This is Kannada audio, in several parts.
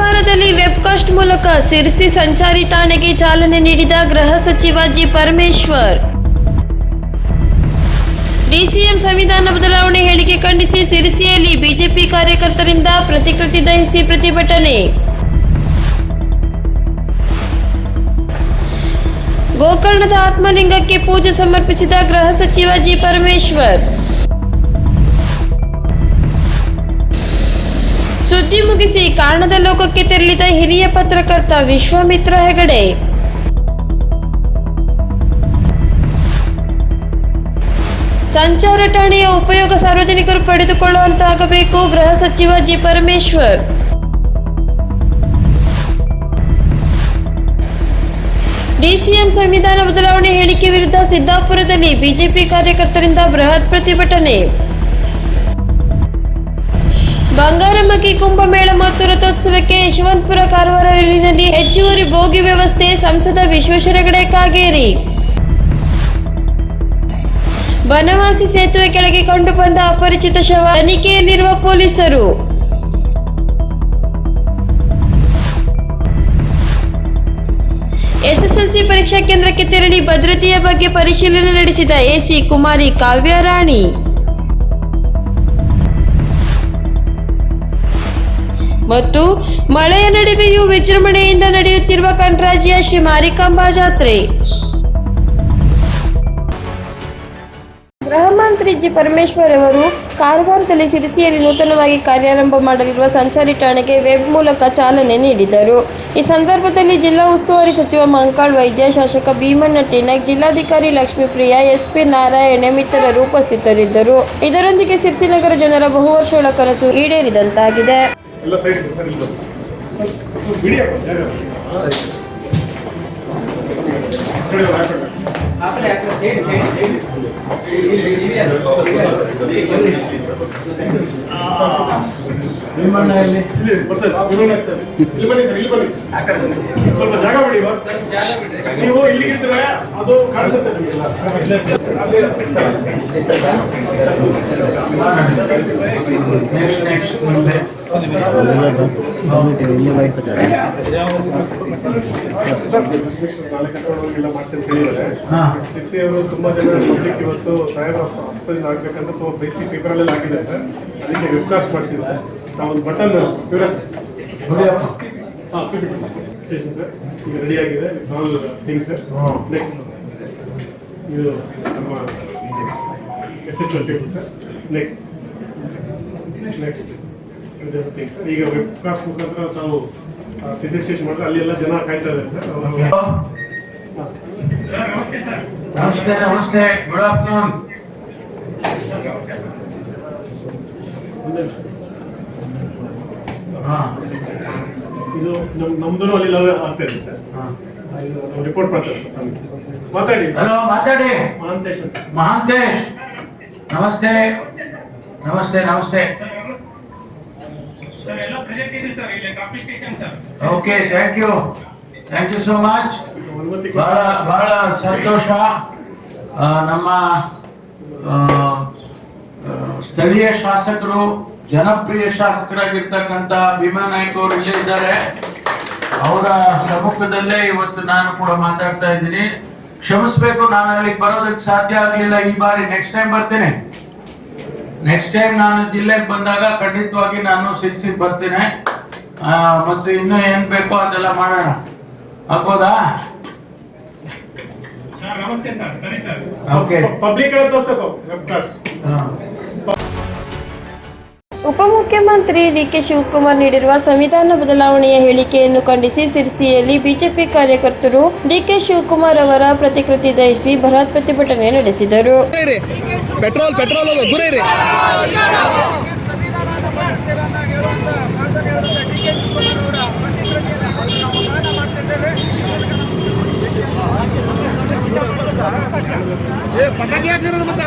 ಕಾರವಾರದಲ್ಲಿ ವೆಬ್ಕಾಸ್ಟ್ ಮೂಲಕ ಸಿರ್ಸಿ ಸಂಚಾರಿ ಠಾಣೆಗೆ ಚಾಲನೆ ನೀಡಿದ ಗೃಹ ಸಚಿವ ಜಿ ಪರಮೇಶ್ವರ್. ಡಿಸಿಎಂ ಸಂವಿಧಾನ ಬದಲಾವಣೆ ಹೇಳಿಕೆ ಖಂಡಿಸಿ ಸಿರಿಸಿಯಲ್ಲಿ ಬಿಜೆಪಿ ಕಾರ್ಯಕರ್ತರಿಂದ ಪ್ರತಿಕೃತಿ ದಹಿಸಿ ಪ್ರತಿಭಟನೆ. ಗೋಕರ್ಣದ ಆತ್ಮಲಿಂಗಕ್ಕೆ ಪೂಜೆ ಸಮರ್ಪಿಸಿದ ಗೃಹ ಸಚಿವ ಜಿ ಪರಮೇಶ್ವರ್. ಸುದ್ದಿ ಮುಗಿಸಿ ಕಾರಣದ ಲೋಕಕ್ಕೆ ತೆರಳಿದ ಹಿರಿಯ ಪತ್ರಕರ್ತ ವಿಶ್ವಾಮಿತ್ರ ಹೆಗಡೆ. ಸಂಚಾರ ಠಾಣೆಯ ಉಪಯೋಗ ಸಾರ್ವಜನಿಕರು ಪಡೆದುಕೊಳ್ಳುವಂತಾಗಬೇಕು ಗೃಹ ಸಚಿವ ಜಿ ಪರಮೇಶ್ವರ್. ಡಿಸಿಎಂ ಸಂವಿಧಾನ ಬದಲಾವಣೆ ಹೇಳಿಕೆ ವಿರುದ್ಧ ಸಿದ್ದಾಪುರದಲ್ಲಿ ಬಿಜೆಪಿ ಕಾರ್ಯಕರ್ತರಿಂದ ಬೃಹತ್ ಪ್ರತಿಭಟನೆ. ಬಂಗಾರಮ್ಮಕ್ಕಿ ಕುಂಭಮೇಳ ಮತ್ತು ರಥೋತ್ಸವಕ್ಕೆ ಯಶವಂತಪುರ ಕಾರವಾರ ರೈಲಿನಲ್ಲಿ ಹೆಚ್ಚುವರಿ ಬೋಗಿ ವ್ಯವಸ್ಥೆ ಸಂಸದ ವಿಶ್ವೇಶ್ವರ ಹೆಗಡೆ ಕಾಗೇರಿ. ಬನವಾಸಿ ಸೇತುವೆ ಕೆಳಗೆ ಕಂಡುಬಂದ ಅಪರಿಚಿತ ಶವ ತನಿಖೆಯಲ್ಲಿರುವ ಪೊಲೀಸರು. ಎಸ್ಎಸ್ಎಲ್ಸಿ ಪರೀಕ್ಷಾ ಕೇಂದ್ರಕ್ಕೆ ತೆರಳಿ ಭದ್ರತೆಯ ಬಗ್ಗೆ ಪರಿಶೀಲನೆ ನಡೆಸಿದ ಎಸಿ ಕುಮಾರಿ ಕಾವ್ಯ ರಾಣಿ. ಮತ್ತು ಮಳೆಯ ನಡುವೆಯೂ ವಿಜೃಂಭಣೆಯಿಂದ ನಡೆಯುತ್ತಿರುವ ಕಣ್ರಾಜಿಯ ಶ್ರೀ ಮಾರಿಕಾಂಬಾ ಜಾತ್ರೆ. ಗೃಹ ಮಂತ್ರಿ ಜಿ ಪರಮೇಶ್ವರ್ ಅವರು ಕಾರವಾರದಲ್ಲಿ ಸಿರಿಸಿಯಲ್ಲಿ ನೂತನವಾಗಿ ಕಾರ್ಯಾರಂಭ ಮಾಡಲಿರುವ ಸಂಚಾರಿ ಠಾಣೆಗೆ ವೆಬ್ ಮೂಲಕ ಚಾಲನೆ ನೀಡಿದರು. ಈ ಸಂದರ್ಭದಲ್ಲಿ ಜಿಲ್ಲಾ ಉಸ್ತುವಾರಿ ಸಚಿವ ಮಂಕಾಳ್, ವೈದ್ಯ ಶಾಸಕ ಭೀಮಣ್ಣ ಟೇನಕ್ ಜಿಲ್ಲಾಧಿಕಾರಿ ಲಕ್ಷ್ಮೀಪ್ರಿಯ, ಎಸ್ಪಿ ನಾರಾಯಣ ಇತರರು ಉಪಸ್ಥಿತರಿದ್ದರು. ಇದರೊಂದಿಗೆ ಸಿರ್ಸಿನಗರ ಜನರ ಬಹುವರ್ಷಗಳ ಕನಸು ಈಡೇರಿದಂತಾಗಿದೆ. ಎಲ್ಲ ಸೈಡ್ ಇದೆ ಸರ್ ಇಲ್ಲಿ ಸರ್ ಬಿಡಿ ನಿಮ್ಮಣ್ಣ ಇಲ್ಲಿ. ಇಲ್ಲಿ ಬರ್ತದೆ ಸರ್. ಇಲ್ಲಿ ಬನ್ನಿ ಸರ್ ಇಲ್ಲಿ ಬನ್ನಿ ಸ್ವಲ್ಪ ಜಾಗ ಬಿಡಿ ಬಸ್ ನೀವು ಇಲ್ಲಿಗಿದ್ರೆ ಅದು ಕಾಣಿಸುತ್ತೆ ನಿಮಗೆಲ್ಲ ನೆಕ್ಸ್ಟ್ ಹೇಳಿದ್ದಾರೆ ಸಿಸಿ ಅವರು ತುಂಬಾ ಜನ ಪಬ್ಲಿಕ್ ಇವತ್ತು ಸಾಹೇಬರ ಹಸ್ತದಿಂದ ಆಗ್ಬೇಕಂತ ತುಂಬಾ ಬೇಸಿಕ್ ಪೇಪರಲ್ಲೆಲ್ಲ ಹಾಕಿದ್ದಾರೆ ಸರ್. ಅದಕ್ಕೆ ವೆಬ್ಕಾಸ್ಟ್ ಮಾಡಿಸಿದ್ರು ನಾವು ಒಂದು ಬಟನ್ ಸರ್. ಈಗ ರೆಡಿ ಆಗಿದೆ. All things sir. ನೆಕ್ಸ್ಟ್ ಇದು ನಮ್ಮ S H people sir. Next next thing sir ಈಗ ವೆಬ್ಕಾಸ್ಟ್ ಮುಖಾಂತರ ತಾವು ಸಿಸಿ ಸ್ಟೇಷನ್ ಮಾಡಿದ್ರೆ ಅಲ್ಲಿ ಎಲ್ಲ ಜನ ಕಾಯ್ತಾ ಇದ್ದಾರೆ ಸರ್ ನಮಸ್ತೆ ನಮಸ್ತೆ. ಗುಡ್ ಆಫ್ಟರ್ನೂನ್ ಇದು ನಮ್ ನಮ್ದು ಅಲ್ಲಿ ಲವ್ ಆಗ್ತಾ ಇದೆ ಸರ್. ಹಾ. ರಿಪೋರ್ಟ್ ಮಾಡ್ತಾರೆ ಸರ್ ಮಾತಾಡಿ. ಹಲೋ ಮಾತಾಡಿ. ಮಹಾಂತೇಶ್ ಮಹಾಂತೇಶ್. ನಮಸ್ತೆ. ನಮಸ್ತೆ ನಮಸ್ತೆ. Okay thank you thank you so much ಬಹಳ ಬಹಳ ಸಂತೋಷ. ನಮ್ಮ ಸ್ಥಳೀಯ ಶಾಸಕರು, ಜನಪ್ರಿಯ ಶಾಸಕರಾಗಿರ್ತಕ್ಕಂಥ ಭೀಮಾ ನಾಯ್ಕ ಅವರು ಇಲ್ಲೇ ಇದ್ದಾರೆ. ಅವರ ಸಮ್ಮುಖದಲ್ಲೇ ಇವತ್ತು ನಾನು ಕೂಡ ಮಾತಾಡ್ತಾ ಇದ್ದೀನಿ. ಕ್ಷಮಿಸ್ಬೇಕು, ನಾನು ಅಲ್ಲಿಗೆ ಬರೋದಕ್ಕೆ ಸಾಧ್ಯ ಆಗ್ಲಿಲ್ಲ. ಈ ಬಾರಿ ನೆಕ್ಸ್ಟ್ ಟೈಮ್ ಬರ್ತೇನೆ. ನೆಕ್ಸ್ಟ್ ಟೈಮ್ ನಾನು ಜಿಲ್ಲೆಗೆ ಬಂದಾಗ ಖಂಡಿತವಾಗಿ ನಾನು ಶಿಕ್ಷಿಗೆ ಬರ್ತೇನೆ. ಮತ್ತು ಇನ್ನೂ ಏನ್ ಬೇಕೋ ಅದೆಲ್ಲ ಮಾಡೋಣ. ಆಗ್ಬೋದಾ? ನಮಸ್ತೆ ಸರ್. ಸರಿ ಸರ್. ಓಕೆ ಪಬ್ಲಿಕ್ ಉಪಮುಖ್ಯಮಂತ್ರಿ ಡಿಕೆ ಶಿವಕುಮಾರ್ ನೀಡಿರುವ ಸಂವಿಧಾನ ಬದಲಾವಣೆಯ ಹೇಳಿಕೆಯನ್ನು ಖಂಡಿಸಿ ಸಿರ್ಸಿಯಲ್ಲಿ ಬಿಜೆಪಿ ಕಾರ್ಯಕರ್ತರು ಡಿಕೆ ಶಿವಕುಮಾರ್ ಅವರ ಪ್ರತಿಕೃತಿ ದಹಿಸಿ ಬೃಹತ್ ಪ್ರತಿಭಟನೆ ನಡೆಸಿದರು. ಪೆಟ್ರೋಲ್ ಪೆಟ್ರೋಲ್ ಪಟಾಕಿ ಹಾಕಿರೋದು ಮತ್ತೆ?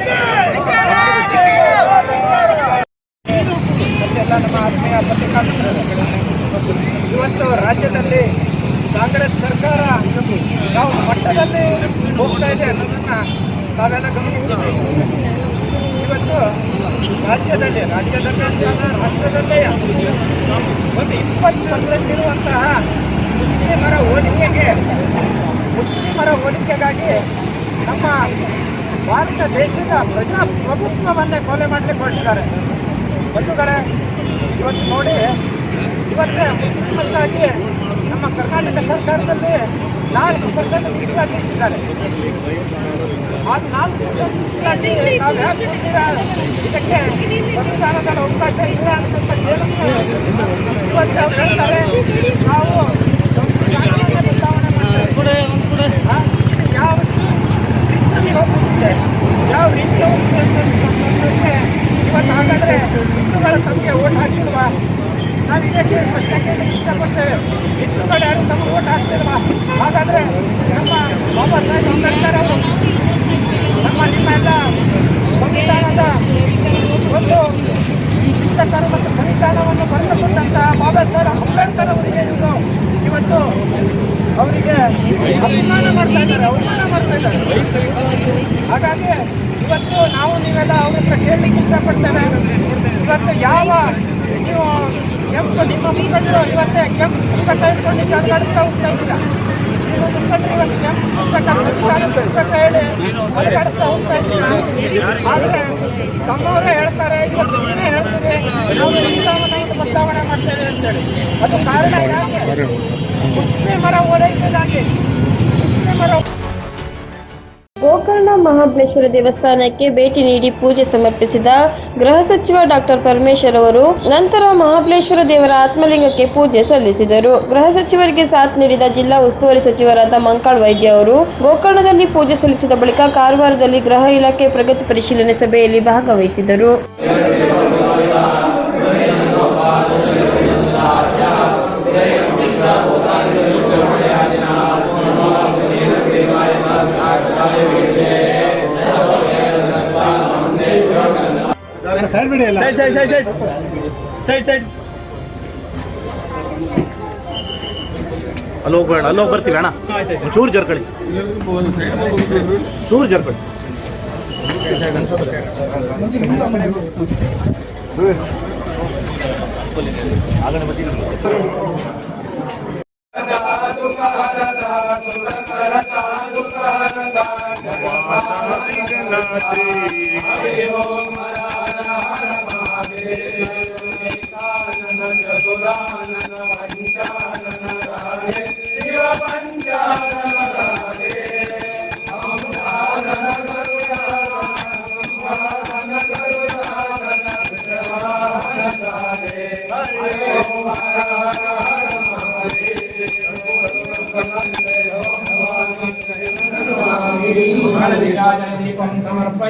ಇವತ್ತು ರಾಜ್ಯದಲ್ಲಿ ಕಾಂಗ್ರೆಸ್ ಸರ್ಕಾರ ಯಾವ ಮಟ್ಟದಲ್ಲಿ ಹೋಗ್ತಾ ಇದೆ ಅನ್ನೋದನ್ನು ತಾವೆಲ್ಲ ಗಮನಿಸಬೇಕು ಇವತ್ತು ರಾಜ್ಯದಲ್ಲಿ ರಾಜ್ಯದಲ್ಲಿ ರಾಷ್ಟ್ರದಲ್ಲೇ ಒಂದು ಇಪ್ಪತ್ತು ಪರ್ಸೆಂಟ್ ಇರುವಂತಹ ಮುಸ್ಲಿಮರ ಹೋಲಿಕೆಗೆ, ಮುಸ್ಲಿಮರ ಹೋಲಿಕೆಗಾಗಿ ನಮ್ಮ ಭಾರತ ದೇಶದ ಪ್ರಜಾಪ್ರಭುತ್ವವನ್ನೇ ಕೊಲೆ ಮಾಡಲಿಕ್ಕೆ ಹೊರಟಿದ್ದಾರೆ. ಬಂಧುಗಳೇ ಇವತ್ತು ನೋಡಿ, ಇವತ್ತು ಮುಖ್ಯಮಂತ್ರಿಯಾಗಿ ನಮ್ಮ ಕರ್ನಾಟಕ ಸರ್ಕಾರದಲ್ಲಿ ನಾಲ್ಕು ಪರ್ಸೆಂಟ್ ಮೀಸಲಾತಿ ಇಟ್ಟಿದ್ದಾರೆ ಆ ನಾಲ್ಕು ಪರ್ಸೆಂಟ್ ಮೀಸಲಾತಿ ನಾವು ಯಾಕೆ ಇದಕ್ಕೆ ಸಂವಿಧಾನದ ಅವಕಾಶ ಇಲ್ಲ ಕೇಳಿದ್ರೆ ಇವತ್ತು ಅವ್ರು ಹೇಳ್ತಾರೆ, ನಾವು ಸಂವಿಧಾನವನ್ನೇ ಬದಲಾವಣೆ ಮಾಡ್ತೇವೆ ಆ, ಯಾವ ಸಿಸ್ಟಮಿಗೆ ಹೋಗ್ಬಿಟ್ಟಿದೆ ಯಾವ ರೀತಿ ಹೋಗ್ತಿದೆ ಅಂತಂದ್ರೆ ಇವತ್ತು ಹಾಗಾದ್ರೆ ಹಿಂದೂಗಳ ತಮಗೆ ಓಟ್ ಹಾಕಿಲ್ವಾ ನಾವು ಇದಕ್ಕೆ ಪ್ರಶ್ನೆ ಕೇಳಲಿಕ್ಕೆ ಇಷ್ಟಪಡ್ತೇವೆ ಹಿಂದೂಗಳು ಯಾರು ತಮಗೆ ಓಟ್ ಹಾಕ್ತಿಲ್ವಾ ಹಾಗಾದ್ರೆ ನಮ್ಮ ಬಾಬಾ ಸಾಹೇಬ್ ಅಂಬೇಡ್ಕರ್ ಅವರು ನಮ್ಮ ನಿಮ್ಮ ಎಲ್ಲ ಸಂವಿಧಾನದ ಒಂದು ಶಿಕ್ಷಕರು ಮತ್ತು ಸಂವಿಧಾನವನ್ನು ಬರೆದುಕೊಂಡಂತ ಬಾಬಾ ಸಾಹೇಬ್ ಅಂಬೇಡ್ಕರ್ ಅವರಿಗೆ ಇವರು ಇವತ್ತು ಅವರಿಗೆ ಅಭಿಮಾನ ಮಾಡ್ತಾ ಇದ್ದಾರೆ ಅವಮಾನ ಮಾಡ್ತಾ ಇದ್ದಾರೆ ಹಾಗಾಗಿ ಇವತ್ತು ನಾವು ನೀವೆಲ್ಲ ಅವ್ರ ಹತ್ರ ಕೇಳಲಿಕ್ಕೆ ಇಷ್ಟಪಡ್ತೇವೆ ಇವತ್ತು ಯಾವ ನೀವು ಕೆಂಪು ನಿಮ್ಮ ಮುಖಂಡರು ಇವತ್ತೇ ಕೆಂಪು ಪುಸ್ತಕ ಇಟ್ಕೊಂಡು ಅಲುಗಾಡಿಸ್ತಾ ಹೋಗ್ತಾ ಇದ್ದೀರಾ? ನಿಮ್ಮ ಮುಖಂಡರು ಇವತ್ತು ಕೆಂಪು ಪುಸ್ತಕ ಪುಸ್ತಕ ಹೇಳಿ ಅಲುಗಾಡಿಸ್ತಾ ಹೋಗ್ತಾ ಇದ್ದೀರಾ? ಆದರೆ ತಮ್ಮವರೇ ಹೇಳ್ತಾರೆ, ಇವತ್ತು ನೀವೇ ಹೇಳ್ತೀರಿ, ನಾವು ಸಂವಿಧಾನವನ್ನು ಬದಲಾವಣೆ ಮಾಡ್ತೇವೆ ಅಂತೇಳಿ. ಅದು ಕಾರಣ ಯಾಕೆ? ಮುಸ್ಲಿಮರ ಓಲೈಕೆಗಾಗಿ ಮಹಾಬಲೇಶ್ವರ ದೇವಸ್ಥಾನಕ್ಕೆ ಭೇಟಿ ನೀಡಿ ಪೂಜೆ ಸಮರ್ಪಿಸಿದ ಗೃಹ ಸಚಿವ ಡಾಕ್ಟರ್ ಪರಮೇಶ್ವರ್ ಅವರು ನಂತರ ಮಹಾಬಲೇಶ್ವರ ದೇವರ ಆತ್ಮಲಿಂಗಕ್ಕೆ ಪೂಜೆ ಸಲ್ಲಿಸಿದರು. ಗೃಹ ಸಚಿವರಿಗೆ ಸಾಥ್ ನೀಡಿದ ಜಿಲ್ಲಾ ಉಸ್ತುವಾರಿ ಸಚಿವರಾದ ಮಂಕಾಳ್ ವೈದ್ಯ ಅವರು, ಗೋಕರ್ಣದಲ್ಲಿ ಪೂಜೆ ಸಲ್ಲಿಸಿದ ಬಳಿಕ ಕಾರವಾರದಲ್ಲಿ ಗೃಹ ಇಲಾಖೆ ಪ್ರಗತಿ ಪರಿಶೀಲನೆ ಸಭೆಯಲ್ಲಿ ಭಾಗವಹಿಸಿದರು. ಅಲ್ಲಿ ಹೋಗ್ಬೇಡ ಅಲ್ಲಿ ಹೋಗಿ ಬರ್ತೀವಿ ಅಣ್ಣ ಚೂರು ಜರ್ಕಳಿ ಚೂರು ಜರ್ಕಳಿ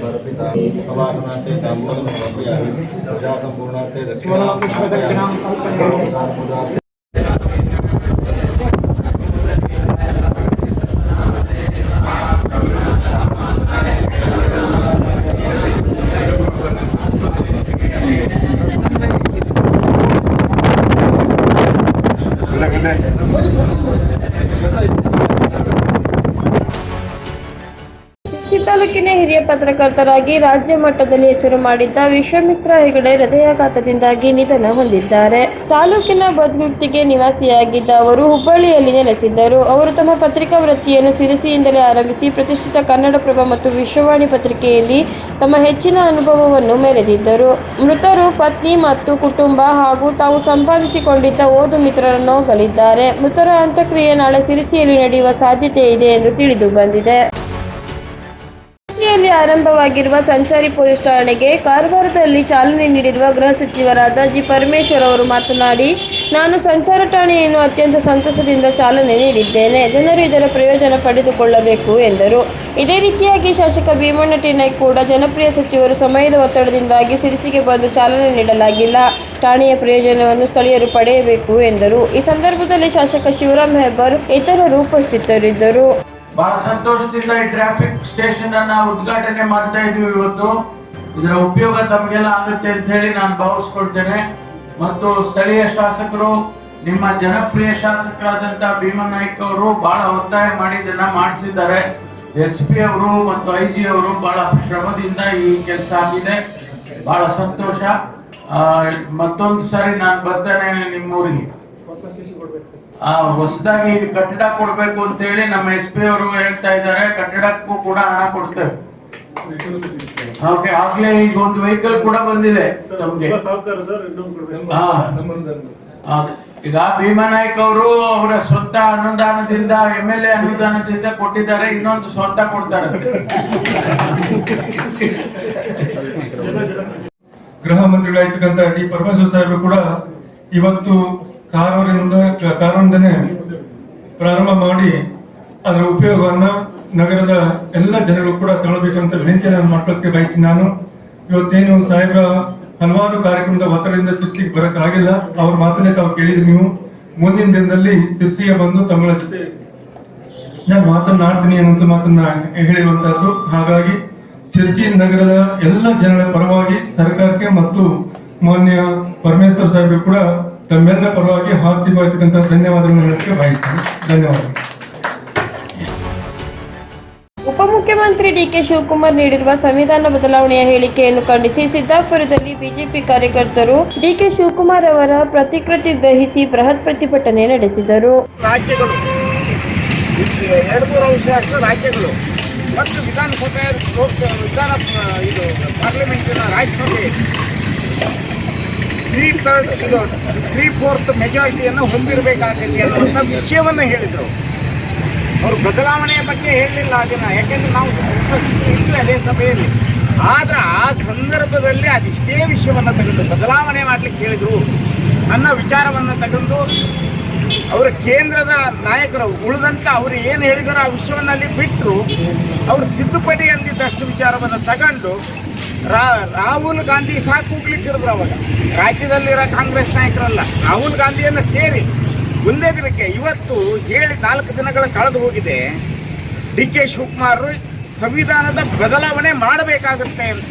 समर्पिता प्रवासनार्थे ताम्बूलं समर्पयामि प्रजासम्पूर्णार्थे दक्षिणां पूजार्थे ಪತ್ರಕರ್ತರಾಗಿ ರಾಜ್ಯ ಮಟ್ಟದಲ್ಲಿ ಹೆಸರು ಮಾಡಿದ್ದ ವಿಶ್ವಮಿತ್ರ ಹೆಗಡೆ ಹೃದಯಾಘಾತದಿಂದಾಗಿ ನಿಧನ ಹೊಂದಿದ್ದಾರೆ. ತಾಲೂಕಿನ ಬದ್ಗುತ್ತಿಗೆ ನಿವಾಸಿಯಾಗಿದ್ದ ಅವರು ಹುಬ್ಬಳ್ಳಿಯಲ್ಲಿ ನೆಲೆಸಿದ್ದರು. ಅವರು ತಮ್ಮ ಪತ್ರಿಕಾ ವೃತ್ತಿಯನ್ನು ಸಿರಿಸಿಯಿಂದಲೇ ಆರಂಭಿಸಿ ಪ್ರತಿಷ್ಠಿತ ಕನ್ನಡಪ್ರಭ ಮತ್ತು ವಿಶ್ವವಾಣಿ ಪತ್ರಿಕೆಯಲ್ಲಿ ತಮ್ಮ ಹೆಚ್ಚಿನ ಅನುಭವವನ್ನು ಮೆರೆದಿದ್ದರು. ಮೃತರು ಪತ್ನಿ ಮತ್ತು ಕುಟುಂಬ ಹಾಗೂ ತಾವು ಸಂಪಾದಿಸಿಕೊಂಡಿದ್ದ ಓದು ಮಿತ್ರರನ್ನು ಹೋಗಲಿದ್ದಾರೆ ಮೃತರ ಅಂತ್ಯಕ್ರಿಯೆ ನಾಳೆ ಸಿರಿಸಿಯಲ್ಲಿ ನಡೆಯುವ ಸಾಧ್ಯತೆ ಇದೆ ಎಂದು ತಿಳಿದು ಬಂದಿದೆ. ಆರಂಭವಾಗಿರುವ ಸಂಚಾರಿ ಪೊಲೀಸ್ ಠಾಣೆಗೆ ಕಾರವಾರದಲ್ಲಿ ಚಾಲನೆ ನೀಡಿರುವ ಗೃಹ ಸಚಿವರಾದ ಜಿ ಪರಮೇಶ್ವರ್ ಅವರು ಮಾತನಾಡಿ, ನಾನು ಸಂಚಾರ ಠಾಣೆಯನ್ನು ಅತ್ಯಂತ ಸಂತಸದಿಂದ ಚಾಲನೆ ನೀಡಿದ್ದೇನೆ. ಜನರು ಇದರ ಪ್ರಯೋಜನ ಪಡೆದುಕೊಳ್ಳಬೇಕು ಎಂದರು. ಇದೇ ರೀತಿಯಾಗಿ ಶಾಸಕ ಭೀಮಣ್ಣ ಟಿನೈ ಕೂಡ ಜನಪ್ರಿಯ ಸಚಿವರು ಸಮಯದ ಒತ್ತಡದಿಂದಾಗಿ ಸಿರಿಸಿಗೆ ಬಂದು ಚಾಲನೆ ನೀಡಲಾಗಿಲ್ಲ. ಠಾಣೆಯ ಪ್ರಯೋಜನವನ್ನು ಸ್ಥಳೀಯರು ಪಡೆಯಬೇಕು ಎಂದರು. ಈ ಸಂದರ್ಭದಲ್ಲಿ ಶಾಸಕ ಶಿವರಾಮ್ ಹೆಬ್ಬಾರ್ ಇತರರು ಉಪಸ್ಥಿತರಿದ್ದರು. ಬಹಳ ಸಂತೋಷದಿಂದ ಈ ಟ್ರಾಫಿಕ್ ಸ್ಟೇಷನ್ ಅನ್ನ ಉದ್ಘಾಟನೆ ಮಾಡ್ತಾ ಇದೀವಿ ಇವತ್ತು. ಇದರ ಉಪಯೋಗ ತಮಗೆಲ್ಲ ಆಗುತ್ತೆ ಅಂತ ಹೇಳಿ ನಾನು ಭಾವಿಸ್ಕೊಳ್ತೇನೆ. ಮತ್ತು ಸ್ಥಳೀಯ ಶಾಸಕರು, ನಿಮ್ಮ ಜನಪ್ರಿಯ ಶಾಸಕರಾದಂತ ಭೀಮಾ ನಾಯ್ಕ ಅವರು ಬಹಳ ಒತ್ತಾಯ ಮಾಡಿದ್ದನ್ನ ಮಾಡಿಸಿದ್ದಾರೆ. ಎಸ್ ಪಿ ಅವರು ಮತ್ತು ಐ ಜಿ ಅವರು ಬಹಳ ಶ್ರಮದಿಂದ ಈ ಕೆಲಸ ಆಗಿದೆ. ಬಹಳ ಸಂತೋಷ. ಮತ್ತೊಂದು ಸಾರಿ ನಾನು ಬರ್ತೇನೆ ನಿಮ್ಮೂರಿಗೆ. ಹೊಸದಾಗಿ ಕಟ್ಟಡ ಕೊಡ್ಬೇಕು ಅಂತ ಹೇಳಿ ನಮ್ಮ ಎಸ್ ಪಿ ಅವರು ಹೇಳ್ತಾ ಇದ್ದಾರೆ. ಕಟ್ಟಡಕ್ಕೂ ಕೂಡ ಹಣ ಕೊಡ್ತೇವೆ. ಓಕೆ ಆಗ್ಲೇ ಈಗ ಒಂದು ವೆಹಿಕಲ್ ಕೂಡ ಬಂದಿದೆ ಸರ್ ತುಂಬಾ ಸಾಹುಕಾರ ಸರ್ ಇನ್ನೊಂದು ಕೊಡ್ಬೇಕು ಹಾ. ಆ, ಈಗ ಭೀಮಾ ನಾಯ್ಕ ಅವರು ಅವರ ಸ್ವಂತ ಅನುದಾನದಿಂದ ಎಂ ಎಲ್ ಎ ಅನುದಾನದಿಂದ ಕೊಟ್ಟಿದ್ದಾರೆ. ಇನ್ನೊಂದು ಸ್ವಂತ ಕೊಡ್ತಾರೆ. ಗೃಹ ಮಂತ್ರಿಗಳಾಗಿರ್ತಕ್ಕಂಥ ಡಿ ಪರಮೇಶ್ವರ್ ಸಾಹೇಬರು ಕೂಡ ಇವತ್ತು ಕಾರವಾರದಿಂದ ಕಾರವಾರದಿಂದನೇ ಪ್ರಾರಂಭ ಮಾಡಿ ಅದರ ಉಪಯೋಗವನ್ನ ನಗರದ ಎಲ್ಲ ಜನರು ಕೂಡ ತಗೊಳ್ಬೇಕಂತ ವಿನಂತಿ ನಾನು ಮಾಡ್ಕೊಳಕ್ಕೆ ಬಯಸಿ ನಾನು. ಇವತ್ತೇನು ಸಾಹೇಬ ಹಲವಾರು ಕಾರ್ಯಕ್ರಮದ ಒತ್ತಡದಿಂದ ಶಿರ್ಸಿಗೆ ಬರಕ್ಕಾಗಿಲ್ಲ. ಅವ್ರ ಮಾತನ್ನೇ ತಾವು ಕೇಳಿದ್ರಿ ನೀವು. ಮುಂದಿನ ದಿನದಲ್ಲಿ ಶಿರ್ಸಿಗೆ ಬಂದು ತಮ್ಮ ಜೊತೆ ನಾನು ಮಾತನಾಡ್ತೀನಿ ಅನ್ನುವಂಥ ಮಾತನ್ನ ಹೇಳಿರುವಂತಹದ್ದು. ಹಾಗಾಗಿ ಶಿರ್ಸಿ ನಗರದ ಎಲ್ಲ ಜನರ ಪರವಾಗಿ ಸರ್ಕಾರಕ್ಕೆ ಮತ್ತು ಮಾನ್ಯ ಪರಮೇಶ್ವರ್ ಸಾಹೇಬರು ಕೂಡ ತಮ್ಮೆಲ್ಲ ಪರವಾಗಿ ಹಾರ್ದಿಕವಾಗಿರ್ತಕ್ಕಂಥ ಧನ್ಯವಾದಗಳನ್ನು ಹೇಳಕ್ಕೆ ಬಯಸ್ತೀನಿ. ಧನ್ಯವಾದಗಳು. ಉಪಮುಖ್ಯಮಂತ್ರಿ ಡಿಕೆ ಶಿವಕುಮಾರ್ ನೀಡಿರುವ ಸಂವಿಧಾನ ಬದಲಾವಣೆಯ ಹೇಳಿಕೆಯನ್ನು ಖಂಡಿಸಿ ಸಿದ್ದಾಪುರದಲ್ಲಿ ಬಿಜೆಪಿ ಕಾರ್ಯಕರ್ತರು ಡಿಕೆ ಶಿವಕುಮಾರ್ ಅವರ ಪ್ರತಿಕೃತಿ ದಹಿಸಿ ಬೃಹತ್ ಪ್ರತಿಭಟನೆ ನಡೆಸಿದರು. ರಾಜ್ಯಗಳು ರಾಜ್ಯಗಳು ಮತ್ತು ವಿಧಾನಸಭೆ ವಿಧಾನ ಇದು ಪಾರ್ಲಿಮೆಂಟಿನ ರಾಜ್ಯಸಭೆ ತ್ರೀ ಥರ್ಡ್ ಇದು ತ್ರೀ ಫೋರ್ತ್ ಮೆಜಾರಿಟಿಯನ್ನು ಹೊಂದಿರಬೇಕಾಗತ್ತೆ ಅನ್ನುವಂಥ ವಿಷಯವನ್ನು ಹೇಳಿದರು. ಅವರು ಬದಲಾವಣೆಯ ಬಗ್ಗೆ ಹೇಳಲಿಲ್ಲ ಅದನ್ನ ಯಾಕೆಂದರೆ ನಾವು ಉಪಸ್ಥಿತಿ ಅದೇ ಸಭೆಯಲ್ಲಿ. ಆದರೆ ಆ ಸಂದರ್ಭದಲ್ಲಿ ಅದಿಷ್ಟೇ ವಿಷಯವನ್ನು ತಗೊಂಡು ಬದಲಾವಣೆ ಮಾಡಲಿಕ್ಕೆ ಹೇಳಿದರು ಅನ್ನೋ ವಿಚಾರವನ್ನು ತಗೊಂಡು ಅವರ ಕೇಂದ್ರದ ನಾಯಕರು ಉಳಿದಂತ ಅವರು ಏನು ಹೇಳಿದಾರೋ ಆ ವಿಷಯವನ್ನು ಅಲ್ಲಿ ಬಿಟ್ಟರು ಅವರು ತಿದ್ದುಪಡಿ ಅಂದಿದ್ದಷ್ಟು ವಿಚಾರವನ್ನು ತಗೊಂಡು ರಾ ರಾಹುಲ್ ಗಾಂಧಿ ಸಾಕು ಕೂಗ್ಲಿಕ್ಕಿರಿದ್ರು ಅವಾಗ. ರಾಜ್ಯದಲ್ಲಿರೋ ಕಾಂಗ್ರೆಸ್ ನಾಯಕರಲ್ಲ, ರಾಹುಲ್ ಗಾಂಧಿಯನ್ನು ಸೇರಿ ಮುಂದೆ ದಿನಕ್ಕೆ ಇವತ್ತು ಹೇಳಿ ನಾಲ್ಕು ದಿನಗಳ ಕಳೆದು ಹೋಗಿದೆ. ಡಿ ಕೆ ಶಿವಕುಮಾರ್ ಸಂವಿಧಾನದ ಬದಲಾವಣೆ ಮಾಡಬೇಕಾಗುತ್ತೆ ಅಂತ.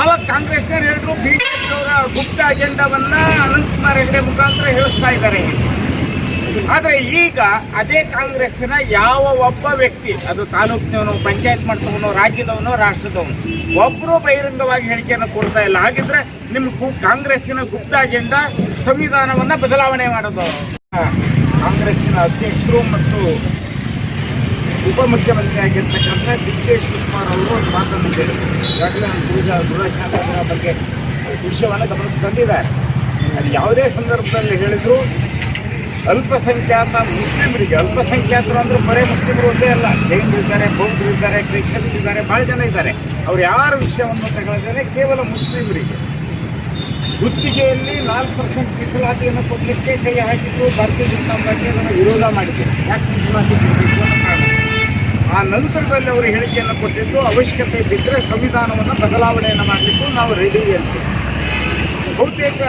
ಆವಾಗ ಕಾಂಗ್ರೆಸ್ನವ್ರು ಹೇಳಿದ್ರು ಬಿಜೆಪಿ ಅವರ ಗುಪ್ತ ಅಜೆಂಡಾವನ್ನ ಅನಂತಕುಮಾರ್ ಹೆಗಡೆ ಮುಖಾಂತರ ಹೇಳಿಸ್ತಾ ಇದ್ದಾರೆ. ಆದ್ರೆ ಈಗ ಅದೇ ಕಾಂಗ್ರೆಸ್ಸಿನ ಯಾವ ಒಬ್ಬ ವ್ಯಕ್ತಿ, ಅದು ತಾಲೂಕಿನವನು, ಪಂಚಾಯತ್ ಮಟ್ಟದವನು ರಾಜ್ಯದವನು, ರಾಷ್ಟ್ರದವನು ಒಬ್ಬರು ಬಹಿರಂಗವಾಗಿ ಹೇಳಿಕೆಯನ್ನು ಕೊಡ್ತಾ ಇಲ್ಲ. ಹಾಗಿದ್ರೆ ನಿಮ್ಮ ಕಾಂಗ್ರೆಸ್ಸಿನ ಗುಪ್ತ ಅಜೆಂಡಾ ಸಂವಿಧಾನವನ್ನ ಬದಲಾವಣೆ ಮಾಡೋದು. ಕಾಂಗ್ರೆಸ್ಸಿನ ಅಧ್ಯಕ್ಷರು ಮತ್ತು ಉಪಮುಖ್ಯಮಂತ್ರಿ ಆಗಿರ್ತಕ್ಕಂಥ ಡಿ ಕೆ ಶಿವಕುಮಾರ್ ಅವರು ಒಂದು ಮಾತನ್ನು ಹೇಳಿದರು. ಬಗ್ಗೆ ವಿಷಯವನ್ನು ಗಮನಕ್ಕೆ ತಂದಿದ್ದಾರೆ. ಅದು ಯಾವುದೇ ಸಂದರ್ಭದಲ್ಲಿ ಹೇಳಿದ್ರು ಅಲ್ಪಸಂಖ್ಯಾತ ಮುಸ್ಲಿಮರಿಗೆ, ಅಲ್ಪಸಂಖ್ಯಾತರು ಅಂದ್ರೆ ಬರೇ ಮುಸ್ಲಿಮರು ಒಂದೇ ಅಲ್ಲ. ಜೈನರು ಇದ್ದಾರೆ ಬೌದ್ಧರು ಇದ್ದಾರೆ, ಕ್ರಿಶ್ಚಿಯನ್ಸ್ ಇದ್ದಾರೆ ಭಾಳ ಜನ ಇದ್ದಾರೆ. ಅವ್ರು ಯಾರ ವಿಷಯವನ್ನು ತಗೊಳ್ತಾರೆ ಕೇವಲ ಮುಸ್ಲಿಮರಿಗೆ. ಗುತ್ತಿಗೆಯಲ್ಲಿ ನಾಲ್ಕು ಪರ್ಸೆಂಟ್ ಮೀಸಲಾತಿಯನ್ನು ಕೊಡಲಿಕ್ಕೆ ಕೈ ಹಾಕಿದ್ದು ಭಾರತೀಯ ಜನತಾ ಪಾರ್ಟಿ ಅದನ್ನು ವಿರೋಧ ಮಾಡಿದೆ. ಯಾಕೆ ಮೀಸಲಾತಿ ಆ ನಂತರದಲ್ಲಿ ಅವರು ಹೇಳಿಕೆಯನ್ನು ಕೊಟ್ಟಿದ್ದು, ಅವಶ್ಯಕತೆ ಬಿದ್ದರೆ ಸಂವಿಧಾನವನ್ನು ಬದಲಾವಣೆಯನ್ನು ಮಾಡಲಿಕ್ಕೂ ನಾವು ರೆಡಿ ಅಂತ. ಬಹುತೇಕ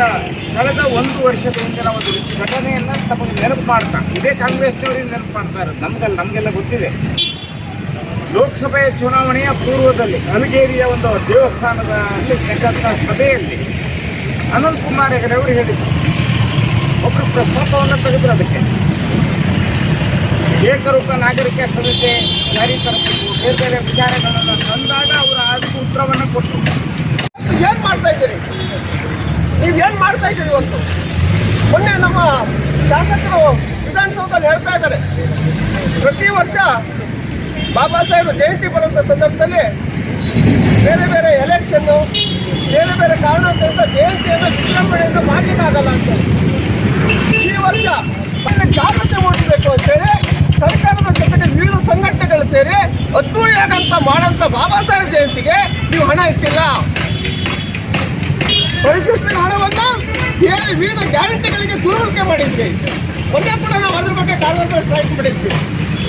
ಕಳೆದ ಒಂದು ವರ್ಷದ ಹಿಂದಿನ ಒಂದು ಘಟನೆಯನ್ನು ತಮಗೆ ನೆನಪು ಮಾಡ್ತಾ ಇದೇ ಕಾಂಗ್ರೆಸ್ನವರಿಗೆ ನೆನಪು ಮಾಡ್ತಾರೆ ನಮ್ಗೆಲ್ಲ ನಮಗೆಲ್ಲ ಗೊತ್ತಿದೆ. ಲೋಕಸಭೆ ಚುನಾವಣೆಯ ಪೂರ್ವದಲ್ಲಿ ಅಲಗೇರಿಯ ಒಂದು ದೇವಸ್ಥಾನದ ನಡೆದಂಥ ಸಭೆಯಲ್ಲಿ ಅನಂತ್ ಕುಮಾರ್ ಹೆಗಡೆ ಅವರು ಹೇಳಿದರು. ಒಬ್ಬರು ಪ್ರಸ್ತಾಪವನ್ನು ತೆಗೆದ್ರು ಅದಕ್ಕೆ. ಏಕರೂಪ ನಾಗರಿಕ ಸಮಿತಿ ಜಾರಿ ತರಬೇಕು. ಬೇರೆ ಬೇರೆ ವಿಚಾರಗಳನ್ನು ತಂದಾಗ ಅವರು ಅದಕ್ಕೆ ಉತ್ತರವನ್ನು ಕೊಟ್ಟರು. ಏನು ಮಾಡ್ತಾ ಇದ್ದೀರಿ? ನೀವು ಏನು ಮಾಡ್ತಾ ಇದ್ದೀರಿ ಇವತ್ತು? ಮೊನ್ನೆ ನಮ್ಮ ಶಾಸಕರು ವಿಧಾನಸೌಧದಲ್ಲಿ ಹೇಳ್ತಾ ಇದ್ದಾರೆ. ಪ್ರತಿ ವರ್ಷ ಬಾಬಾ ಸಾಹೇಬ್ ಜಯಂತಿ ಬರುವಂಥ ಸಂದರ್ಭದಲ್ಲಿ ಬೇರೆ ಬೇರೆ ಎಲೆಕ್ಷನ್ನು ಬೇರೆ ಬೇರೆ ಕಾರಣದಿಂದ ಜಯಂತಿಯನ್ನು ವಿಜೃಂಭಣೆಯಿಂದ ಮಾಡಲಿಕ್ಕಾಗಲ್ಲ ಅಂತ. ಈ ವರ್ಷ ಜಾಗೃತಿ ಮೂಡಿಸಬೇಕು ಅಂತೇಳಿ ಸರ್ಕಾರದ ಜೊತೆಗೆ ವಿವಿಧ ಸಂಘಟನೆಗಳು ಸೇರಿ ಅದ್ದೂರಿಯಾಗಂತ ಮಾಡೋಂಥ ಬಾಬಾ ಸಾಹೇಬ್ ಜಯಂತಿಗೆ ನೀವು ಹಣ ಇಟ್ಟಿಲ್ಲ. ವಿವಿಧ ಗ್ಯಾರಂಟಿಗಳಿಗೆ ದುರ್ಬಳಕೆ ಮಾಡಿದ್ವಿ. ಒಂದೇ ಕೂಡ ನಾವು ಅದ್ರ ಬಗ್ಗೆ ಕಾನೂನು ಸ್ಟ್ರೈಕ್ ಮಾಡಿದ್ವಿ.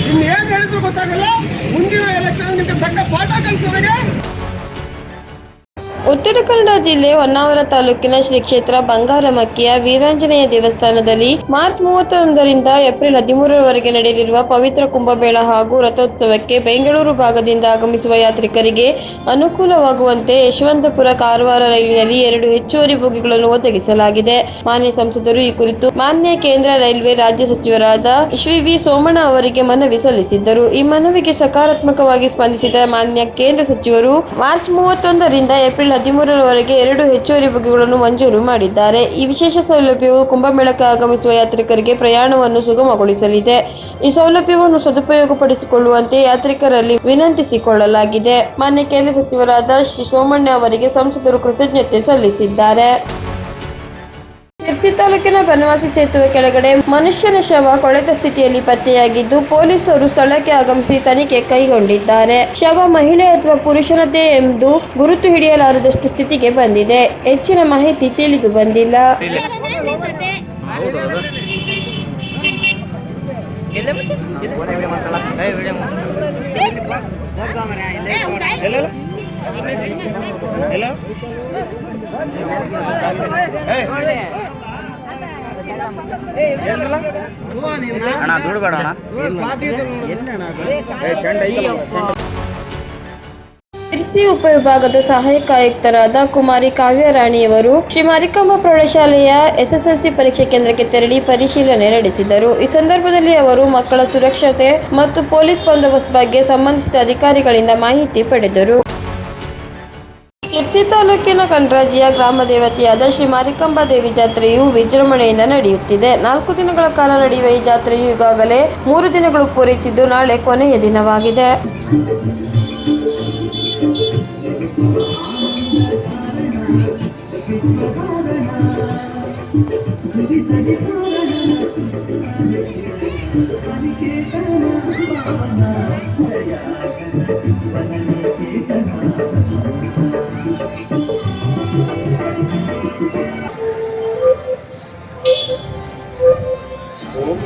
ಇನ್ನು ಏನು ಹೇಳಿದ್ರು ಗೊತ್ತಾಗಲ್ಲ, ಮುಂದಿನ ಎಲೆಕ್ಷನ್ ನಿಮಗೆ ತಕ್ಕ ಪಾಠ ಕಲಿಸೋರಿಗೆ ಉತ್ತರ ಕನ್ನಡ ಜಿಲ್ಲೆ ಹೊನ್ನಾವರ ತಾಲೂಕಿನ ಶ್ರೀ ಕ್ಷೇತ್ರ ಬಂಗಾರಮಕ್ಕಿಯ ವೀರಾಂಜನೇಯ ದೇವಸ್ಥಾನದಲ್ಲಿ ಮಾರ್ಚ್ ಮೂವತ್ತೊಂದರಿಂದ ಏಪ್ರಿಲ್ ಹದಿಮೂರರವರೆಗೆ ನಡೆಯಲಿರುವ ಪವಿತ್ರ ಕುಂಭಮೇಳ ಹಾಗೂ ರಥೋತ್ಸವಕ್ಕೆ ಬೆಂಗಳೂರು ಭಾಗದಿಂದ ಆಗಮಿಸುವ ಯಾತ್ರಿಕರಿಗೆ ಅನುಕೂಲವಾಗುವಂತೆ ಯಶವಂತಪುರ ಕಾರವಾರ ರೈಲಿನಲ್ಲಿ ಎರಡು ಹೆಚ್ಚುವರಿ ಬೋಗಿಗಳನ್ನು ಒದಗಿಸಲಾಗಿದೆ. ಮಾನ್ಯ ಸಂಸದರು ಈ ಕುರಿತು ಮಾನ್ಯ ಕೇಂದ್ರ ರೈಲ್ವೆ ರಾಜ್ಯ ಸಚಿವರಾದ ಶ್ರೀ ವಿ ಸೋಮಣ್ಣ ಅವರಿಗೆ ಮನವಿ ಸಲ್ಲಿಸಿದ್ದರು. ಈ ಮನವಿಗೆ ಸಕಾರಾತ್ಮಕವಾಗಿ ಸ್ಪಂದಿಸಿದ ಮಾನ್ಯ ಕೇಂದ್ರ ಸಚಿವರು ಮಾರ್ಚ್ ಮೂವತ್ತೊಂದರಿಂದ ಏಪ್ರಿಲ್ ಹದಿಮೂರರವರೆಗೆ ಎರಡು ಹೆಚ್ಚುವರಿ ಬೋಗಿಗಳನ್ನು ಮಂಜೂರು ಮಾಡಿದ್ದಾರೆ. ಈ ವಿಶೇಷ ಸೌಲಭ್ಯವು ಕುಂಭಮೇಳಕ್ಕೆ ಆಗಮಿಸುವ ಯಾತ್ರಿಕರಿಗೆ ಪ್ರಯಾಣವನ್ನು ಸುಗಮಗೊಳಿಸಲಿದೆ. ಈ ಸೌಲಭ್ಯವನ್ನು ಸದುಪಯೋಗಪಡಿಸಿಕೊಳ್ಳುವಂತೆ ಯಾತ್ರಿಕರಲ್ಲಿ ವಿನಂತಿಸಿಕೊಳ್ಳಲಾಗಿದೆ. ಮಾನ್ಯ ಕೇಂದ್ರ ಸಚಿವರಾದ ಶ್ರೀ ಸೋಮಣ್ಣ ಅವರಿಗೆ ಸಂಸದರು ಕೃತಜ್ಞತೆ ಸಲ್ಲಿಸಿದ್ದಾರೆ. ಶಿರ್ಸಿ ತಾಲೂಕಿನ ಬನವಾಸಿ ಸೇತುವೆ ಕೆಳಗಡೆ ಮನುಷ್ಯನ ಶವ ಕೊಳೆತ ಸ್ಥಿತಿಯಲ್ಲಿ ಪತ್ತೆಯಾಗಿದ್ದು ಪೊಲೀಸರು ಸ್ಥಳಕ್ಕೆ ಆಗಮಿಸಿ ತನಿಖೆ ಕೈಗೊಂಡಿದ್ದಾರೆ. ಶವ ಮಹಿಳೆ ಅಥವಾ ಪುರುಷನದ್ದೇ ಎಂದು ಗುರುತು ಹಿಡಿಯಲಾರದಷ್ಟು ಸ್ಥಿತಿಗೆ ಬಂದಿದೆ. ಹೆಚ್ಚಿನ ಮಾಹಿತಿ ತಿಳಿದು ಬಂದಿಲ್ಲ. ಅಣ್ಣ ದುಡ್ಬೇಡ ಬೇಡ ಅಣ್ಣ ಶಿರ್ಸಿ ಉಪವಿಭಾಗದ ಸಹಾಯಕ ಆಯುಕ್ತರಾದ ಕುಮಾರಿ ಕಾವ್ಯರಾಣಿಯವರು ಶ್ರೀ ಮಾರಿಕಾಂಬ ಪ್ರೌಢಶಾಲೆಯ ಎಸ್ಎಸ್ಎಲ್ಸಿ ಪರೀಕ್ಷೆ ಕೇಂದ್ರಕ್ಕೆ ತೆರಳಿ ಪರಿಶೀಲನೆ ನಡೆಸಿದರು. ಈ ಸಂದರ್ಭದಲ್ಲಿ ಅವರು ಮಕ್ಕಳ ಸುರಕ್ಷತೆ ಮತ್ತು ಪೊಲೀಸ್ ಬಂದೋಬಸ್ತ್ ಬಗ್ಗೆ ಸಂಬಂಧಿಸಿದ ಅಧಿಕಾರಿಗಳಿಂದ ಮಾಹಿತಿ ಪಡೆದರು. ಶಿರ್ಸಿ ತಾಲೂಕಿನ ಕಣ್ರಾಜಿಯ ಗ್ರಾಮ ದೇವತೆಯಾದ ಶ್ರೀ ಮಾರಿಕಾಂಬಾ ದೇವಿ ಜಾತ್ರೆಯು ವಿಜೃಂಭಣೆಯಿಂದ ನಡೆಯುತ್ತಿದೆ. ನಾಲ್ಕು ದಿನಗಳ ಕಾಲ ನಡೆಯುವ ಈ ಜಾತ್ರೆಯು ಈಗಾಗಲೇ ಮೂರು ದಿನಗಳು ಪೂರೈಸಿದ್ದು ನಾಳೆ ಕೊನೆಯ ದಿನವಾಗಿದೆ.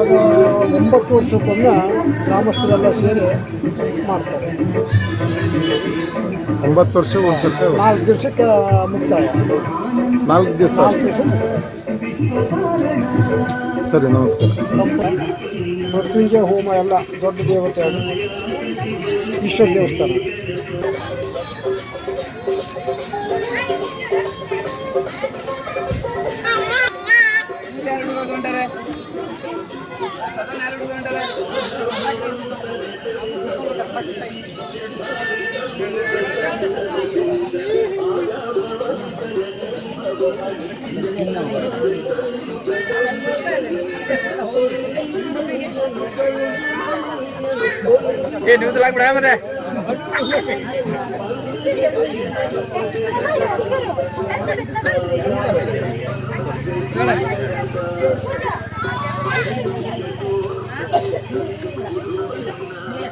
ಅದು ಒಂಬತ್ತು ವರ್ಷಕ್ಕೊಮ್ಮೆ ಗ್ರಾಮಸ್ಥರೆಲ್ಲ ಸೇರಿ ಮಾಡ್ತಾರೆ. ಒಂಬತ್ತು ವರ್ಷ ಒಂದು. ನಾಲ್ಕು ದಿವಸಕ್ಕೆ ಮುಕ್ತಾಯ. ನಾಲ್ಕು ದಿವಸ ನಾಲ್ಕು ಅಷ್ಟೇ? ದಿವಸ ಸರಿ ನಮಸ್ಕಾರ. ಮೃತ್ಯುಂಜಯ ಹೋಮ ಎಲ್ಲ ದೊಡ್ಡ ದೇವತೆ ಅದು. ಈಶ್ವರ ದೇವಸ್ಥಾನ. ಏ ನ್ಯೂಸ್ ಆಗ್ಬಿಡ ಮತ್ತೆ